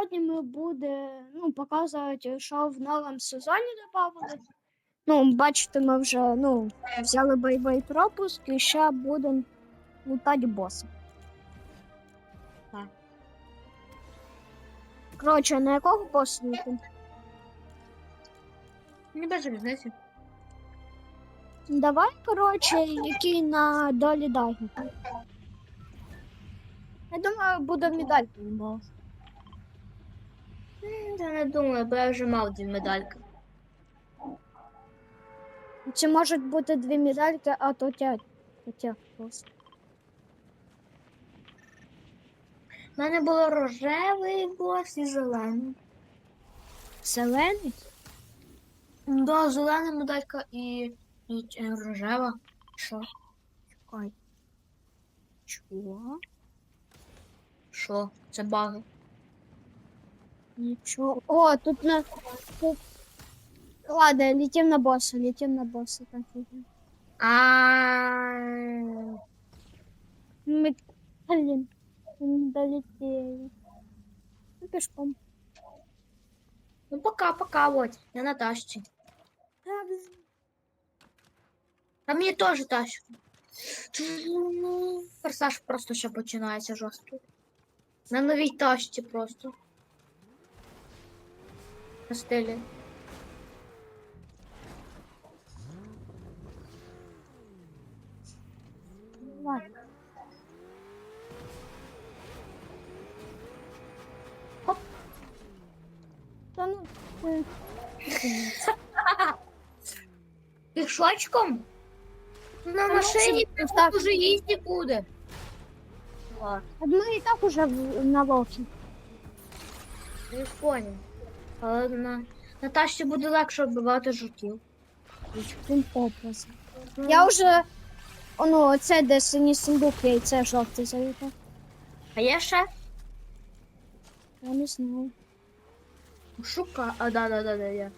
сьогодні ми буде ну, показувати, що в новому сезоні додали. Ну, бачите, ми вже ну, взяли бойовий пропуск і ще будемо лутати боса. Коротше, на якого боса лутати? Не без різниці. Давай, коротше, який на долі Дагі. Я думаю, буде медаль бос. Я не думаю, бо я вже мав дві медальки. Чи можуть бути дві медальки, а то тя. то тя бос. У мене було рожевий бос і зелений. Зелений? Да, зелена медалька і, і е, рожева. Що? Чекай. Чого? Що? Це баги. Нічого. О, тут на. Тут... Ладно, летим на босса, летим на босса. Так, летим. А Мы, блин, мы не долетели. Ну, пешком. ну пока-пока, вот. Я на тачці. А мені теж тачку. Ну, форсаж просто ще починається жорсткий. На новій тачці просто. На стилі. Ладно. Хоп. Да ну, э, Пішочком? На ну, машині це так. вже їсти буде. Ладно, а мы и так уже в- на локі. не понял. Але на, на тачці буде легше вбивати жуків. Образом. Я вже, о, ну, оце де синій сундук є, і це жовтий завітав. А є ще? Я не знаю. Шука. А, да, да, да, да, я.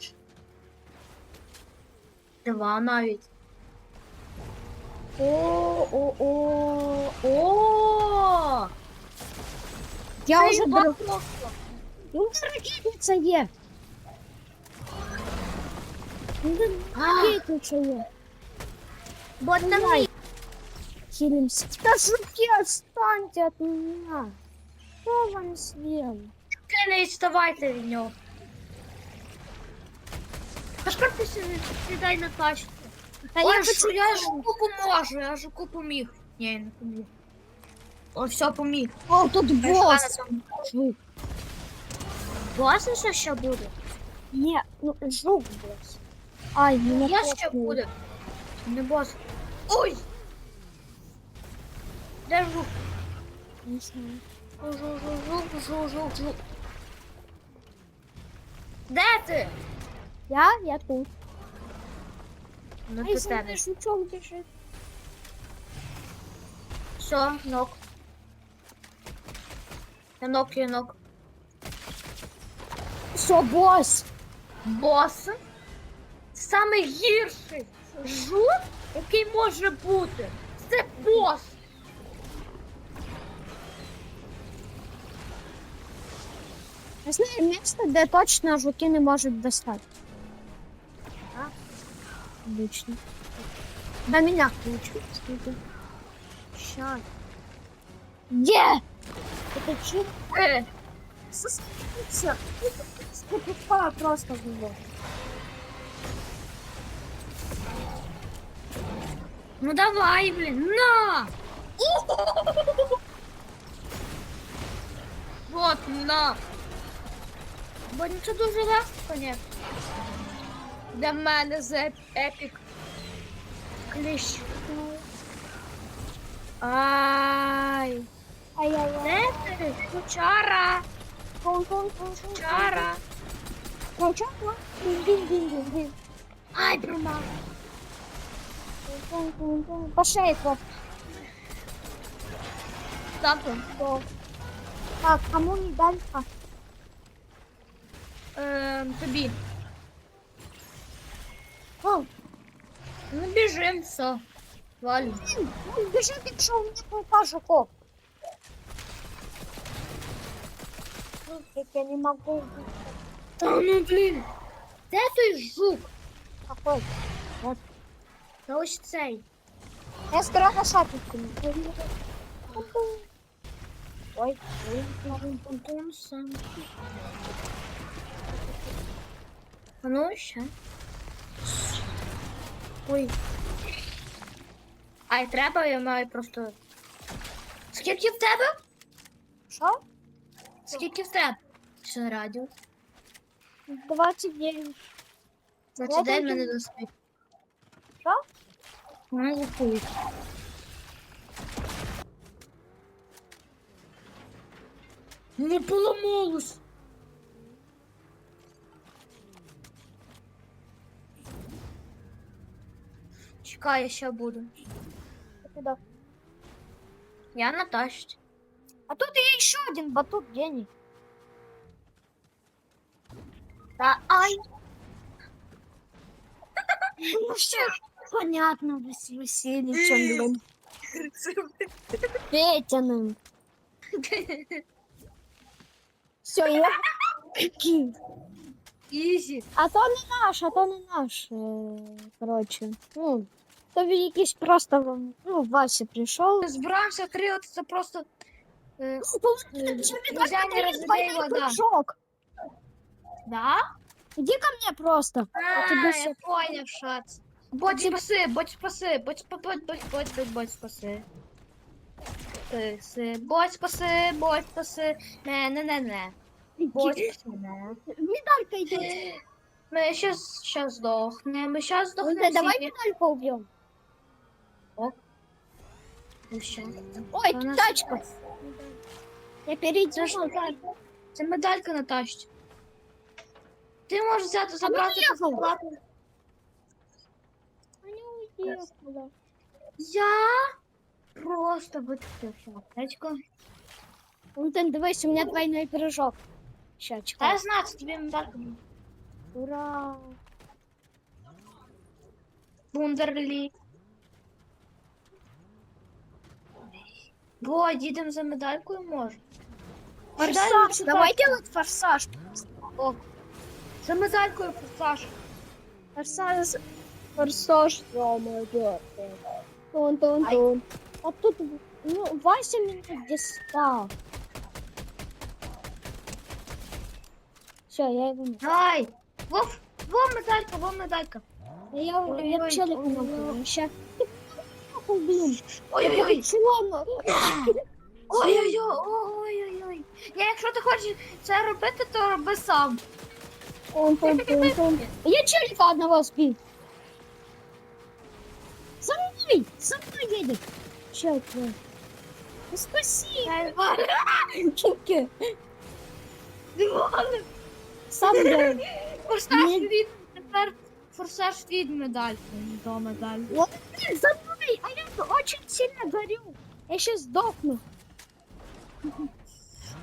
Два навіть. О, о, о, о! Я Це вже просто. Ну, ракетниця є. Ну, А, ракетниця є. бо там Давай. мій. Хилимся. Да жуки, отстаньте от меня. Что вам сделал? Ти не відставайте від нього. Пашка, ти сі- сідай на тачку. Да Ой, я що, хочу... я жуку поможу, я жуку поміг. Ні, не поміг. О, все, поміг. О, тут Пішла босс. на цьому. Жук. Босс ще ще буде? Не, ну жук босс. Ай, меня Я ще буде. Не босс. Ой! Де жук? Не знаю. Жук, жук, жук, жук, жук. Де ти? Я? Я тут. Ну, Ай, за тебе. жучок бежит. Все, нок. Я нок, я нок. Все, босс. Бос. Саме гірший жук, який може бути. Це бос. Я знаю место, де точно жуки не можуть достать. А? Отлично. До меня ключ. Сколько? Ща. Где? Это че? Е, Соскучился. Скупа просто было. ну давай, блін, на! Вот, на! Бо це дуже легко, ні. Для мене за еп- епік. Кліщ. Ай! Ай-яй-яй. Де ти? Кучара! Кон-кон-кон. Кучара! Кон-кон-кон. Бин-бин-бин-бин. Ай, промах! Кон-кон-кон. По шее хлоп. Там там. Кто? Так, кому не дали? А, Ем, тобі. о, Ну біжим, все. Валю. блин, он бежит, якщо у жук, я не могу. Та ну блін. Де той жук? Какой? Та ось цей. Я скоро на шапку. Ой, А ну ще. Ой. А й треба, я маю просто. Скільки в тебе? що? Скільки в тебе? Що радіо? 29. Значить, дай мене доспіх. Що? Мене запують. Не поламалось. Чекай, я ще буду. Я на тащі. А тут и еще один батут гений. Та ай. Ну все, понятно, с Васильевичем, блин. Петяным. Все, я... Ізі. А то не наш, а то не наш. е, Коротше. Ну, то він якийсь просто, вам- ну, Вася прийшов. Збирався три, от це просто. Нельзя не разлей вода. да? Иди ко мне просто. А, я що це. Будь спаси, будь спаси, будь спа- будь, будь, будь, будь, будь спаси. Спаси, будь спаси, будь спаси. Не, не, не, не. Будь спаси, не. Медалька идет. Ми щас, щас здохнемо, ми щас Ну, да, давай медальку убьем. Ну, що? Ой, тачка. Я перейду. Це ж медаль. Це медалька на тачці. Ти можеш взяти, забрати уїхав. безплатно. уехала. Я просто витратився аптечку. Ну, ты дивись, у меня двойной пирожок. Сейчас, Та чекай. я знаю, це тобі медалька. Ура. Бундерлі. Бо, їдемо за медалькою може. Форсаж. Давай делать форсаж. За медалькою форсаж. Форсаж. Форсаж. Тун, тун, тун. А тут, ну, Вася меня дістав. Все, я его... не- Ай! Вов, во медалька, во медалька. Я, я, я ой, не могу. Сейчас. блин. Ой-ой-ой. Чего? Ой-ой-ой. Ой-ой-ой. Ні, якщо ти хочеш це робити, то роби сам. Я челика одного сбил. За мной! За мной едет. Блин. Ну, Спаси! Чуки. Сам блин. Форсаж Ні. від тепер форсаж від медальки. До медаль. Вот блин, за! А я очень сильно горю. Я сейчас сдохну.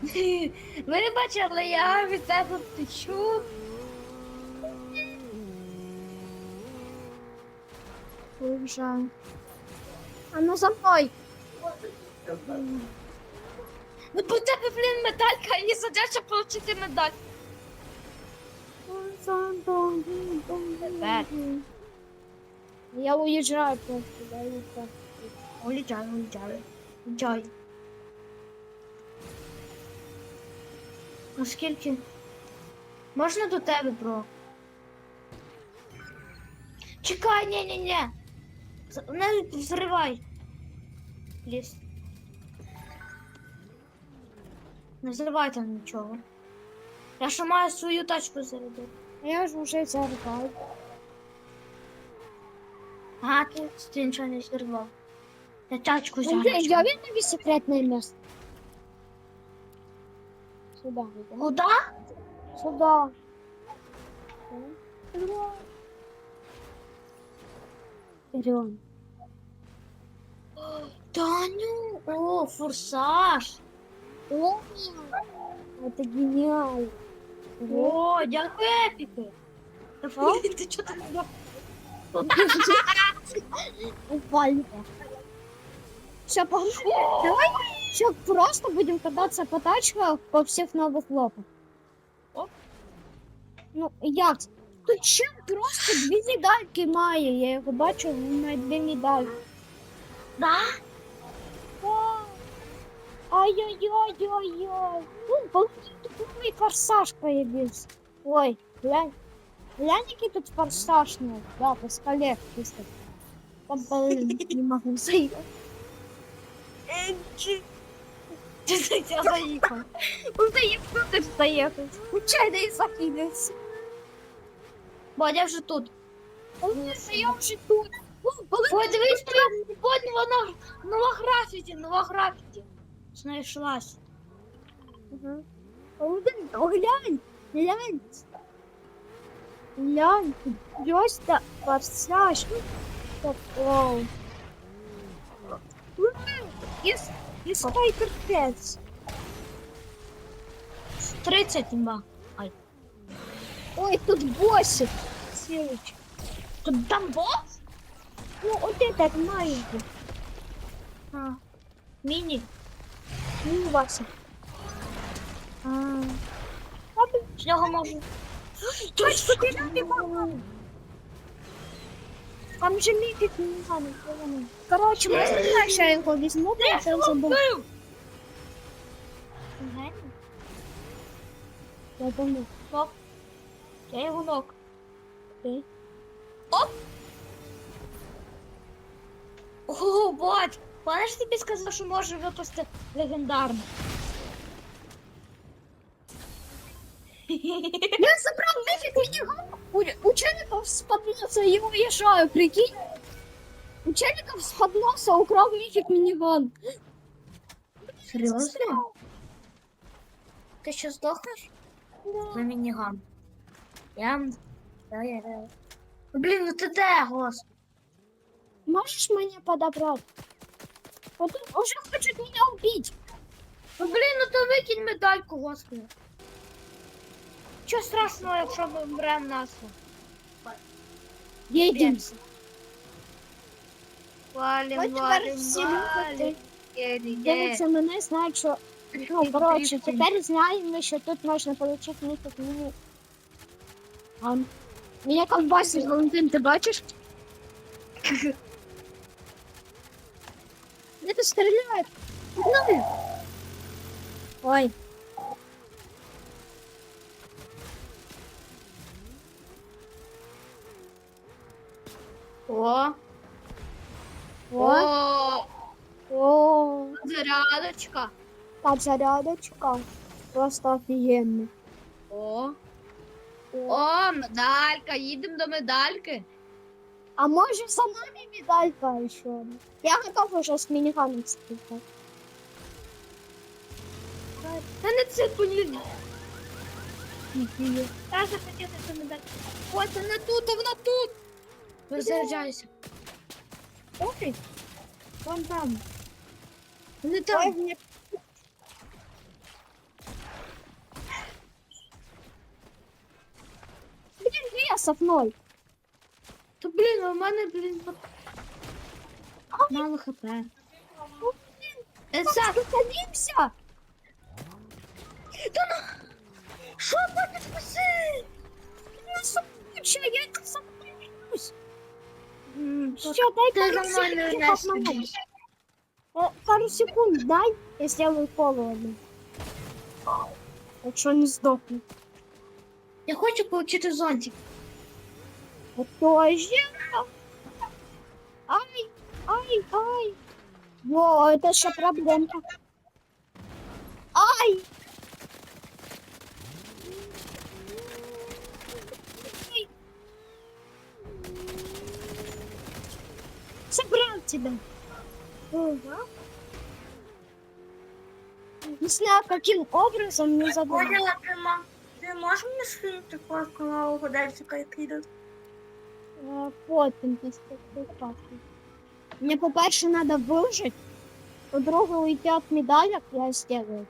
Вибач, але я від тебе втечу. Уезжаю. А ну за мной. Ну бо тебе, блін, медалька, і задача отримати медаль. Я уезжаю просто, да, и так. Уліджай, уліджай. Уліджай. Наскільки? Можна до тебе, бро? Чекай, ні, ні, ні. Не взривай. Ліс. Не взривай там нічого. Я ще маю свою тачку зарядити. Я же уже зарвал. А, ти, ти нічого не зірвав. Я тачку Я, заряджу. я видно секретное место. Сюда. идем. Куда? Сюда. Вперед. Таню! О, форсаж! О, это гениально. О, дякую, епіки! Що? Ти чого так Упали. Все, погнали. Давай все, просто будем кататься по тачках по всех новых лопах. Оп. Ну, як? Тут ще просто дві медальки має. Я його бачу, він має дві медальки. Да? Ай-яй-яй-яй-яй. Ну, форсаж появился. Ой, глянь. Глянь, який тут форсаж ну, Да, по скале чисто. Там блин, не могу заехать. Я заехал. Он заехал, ты заехал. Случайно и закинулся. Бодя вже тут. Он я уже тут. О, блин, Подивись, Бодь, вона нова графіті, нова графіті. Знайшлась. Ага. Один, о, глянь, глянь. Просто форсаж. Такой. И, и Спайдер Петс. 30 імба. Ой, тут боссик. Севич. Тут там бос? Ну, вот этот маленький. А. Міні. Ну, Вася. А. А, блин, З нього можу. точно, ты не могу. Там же мифик не надо. Короче, мы дальше я его возьму, я это забыл. Я думаю, Нок. Я його нок. ты. О, бать! Пам'ятаєш, тобі сказав, що може випасти легендарно. Я забрал мифик миниган. У, челиков с подноса его уезжаю, прикинь. У челиков с подноса украл мифик миниган. Серйозно? Ти що здохнеш? За мініган. Я... Я, я, я. Блін, ну ти де, гос? Можешь меня подобрать? Вот он уже хочет меня убить. Ну блін, ну то викинь медальку, господи. Що страшного, якщо ми вмремо насло? Едем. Валим, все люди дивятся мене, знають, що Ну, коротше, тепер знаємо, що тут можна отримати мифик міні. А, Меня колбасит, Валентин, ти бачиш? Стреляет. Погнали. Ой. О, О, о, о, зарядочка. подзарядочка. Просто офігенно. О, о, медалька, їдемо до медальки. А може за нами медалька еще? Я готов уже с миниганом стрелять. Та не це полізно. Я захотіла цю медальку. Це не тут, вона тут. Розряджайся. Ой, вон там. Не Ой, там. мне... Блин, весов ноль. То блін, у мене, блін, от- мало хп. Е, Так, за- Зупинимся. Що буде спаси? Ну, суча, я это сомневаюсь. Все, то дай Ти пару за мною не секунд. Э, Пару секунд дай, я сделаю колу одну. Якщо не здохну. Я хочу отримати зонтик. Тоже. Ай, ай, ай. Во, это же проблемка. Ай. Собрал тебя. Не знаю, каким образом не забрал. Поняла, ти, ма- ти можеш мені скинути фотку нового годельчика, який йде? Е, Потім після спектаклю. Мені, по-перше, треба вижити. По-друге, уйти від медалек, я сделаю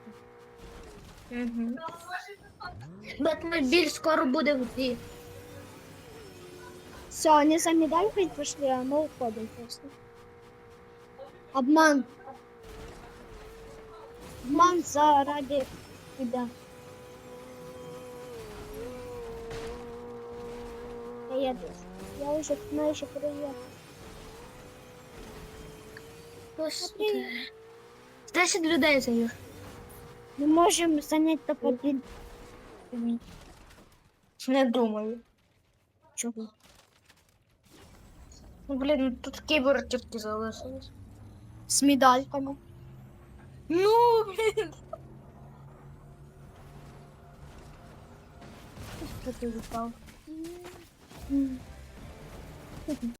это. Угу. Бетмобіль скоро буде в грі. Все, они за медалькой пошли, а мы уходим просто. Обман. Обман заради тебя. Поеду. Я уже знаю, что приехал. Господи. 10 людей заїх. Мы можем занять топ-1. Не думаю. Чего? Ну, блін, тут кібер тільки залишилось. С медальками. Ну, блін. Що ти упал?